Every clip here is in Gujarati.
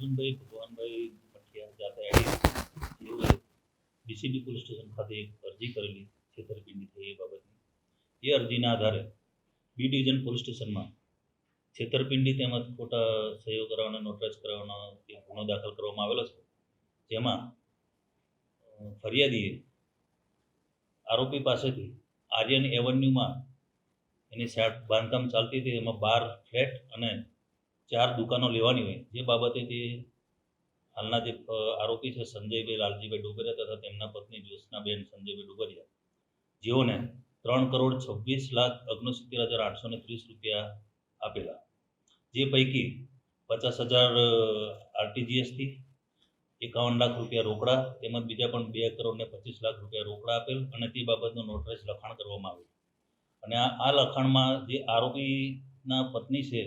અર્જુનભાઈ ભગવાનભાઈ પઠિયા જાતે ડીસીબી પોલીસ સ્ટેશન ખાતે એક અરજી કરેલી છેતરપિંડી થઈ એ બાબતની. એ અરજીના આધારે બી ડિવિઝન પોલીસ સ્ટેશનમાં છેતરપિંડી તેમજ ખોટા સહયોગ કરાવવાના નોટરાઇઝ કરાવવાનો ત્યાં ગુનો દાખલ કરવામાં આવેલો છે, જેમાં ફરિયાદીએ આરોપી પાસેથી આર્યન એવન્યુમાં એની સાઈડ બાંધકામ ચાલતી હતી, એમાં બાર ફ્લેટ અને ચાર દુકાનો લેવાની હોય, જે બાબતે તે હાલના જે આરોપી છે સંજયભાઈ લાલજીભાઈ ડોગરિયા તથા તેમના પત્ની જ્યોત્સનાબેન સંજયભાઈ ડોગરિયા જેઓને ત્રણ કરોડ છવ્વીસ લાખ ઓગણસિત્તેર હજાર આઠસો ને ત્રીસ રૂપિયા આપેલા. જે પૈકી પચાસ હજાર આરટીજીએસથી એકાવન લાખ રૂપિયા રોકડા, તેમજ બીજા પણ બે કરોડ ને પચીસ લાખ રૂપિયા રોકડા આપેલ અને તે બાબતનું નોટરાઇઝ લખાણ કરવામાં આવ્યું. અને આ લખાણમાં જે આરોપીના પત્ની છે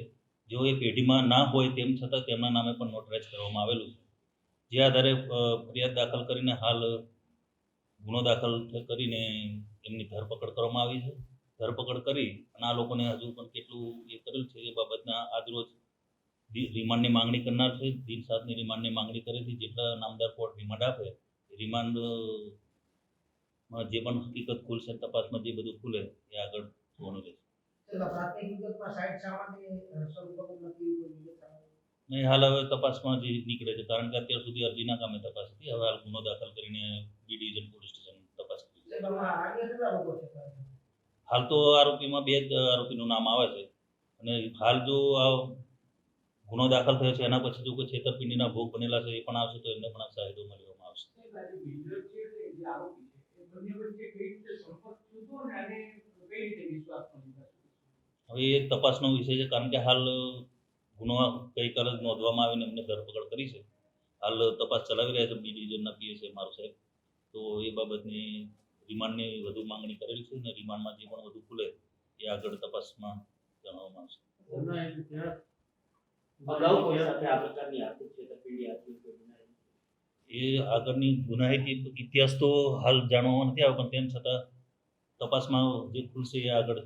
જેઓ એ પેઢીમાં ના હોય તેમ છતાં તેમના નામે પણ નોટરાઇઝ કરવામાં આવેલું છે. જે આધારે ફરિયાદ દાખલ કરીને હાલ ગુનો દાખલ કરીને એમની ધરપકડ કરવામાં આવી છે. ધરપકડ કરી અને આ લોકોને હજુ પણ કેટલું એ કરેલ છે એ બાબતના આજરોજ રિમાન્ડની માંગણી કરનાર છે. દિન સાતની રિમાન્ડની માંગણી કરેલી જેટલા નામદાર કોર્ટ રિમાન્ડ આપે રિમાન્ડ જે પણ હકીકત ખુલશે, તપાસમાં જે બધું ખુલે, એ આગળ જોવાનું રહેશે. નહીં હાલ હવે તપાસમાં જે નીકળે છે કારણ કે અત્યાર સુધી અરજીના કામે તપાસ હતી. હવે હાલ ગુનો દાખલ કરીને બી ડિવિઝન પોલીસ સ્ટેશન તપાસ હાલ તો આરોપીમાં બે આરોપીનું નામ આવે છે. અને હાલ જો આ ગુનો દાખલ થયો છે એના પછી જો કોઈ છેતરપિંડીના ભોગ બનેલા છે એ પણ આવશે તો એમને પણ આ સાહેબોમાં લેવામાં આવશે. આરોપી છે એ બંને વચ્ચે કઈ રીતે સંપર્ક થયો અને કઈ રીતે વિશ્વાસમાં લીધા છે? હવે એ તપાસનો વિષય છે કારણ કે હાલ ગુનો ગઈકાલે જ નોંધવામાં આવીને એમને ધરપકડ કરી છે. હાલ તપાસ ચલાવી રહ્યા છે બી ડિવિઝનના પીએસએ મારું સાહેબ. તો એ બાબતની રિમાન્ડની વધુ માંગણી કરેલી છે અને રિમાન્ડમાં જે પણ વધુ ખુલે એ આગળ તપાસમાં જણાવવામાં આવશે. એ આગળની ગુનાહિત ઇતિહાસ તો હાલ જાણવામાં નથી આવ્યો પણ તેમ છતાં તપાસમાં જે ખુલશે એ આગળ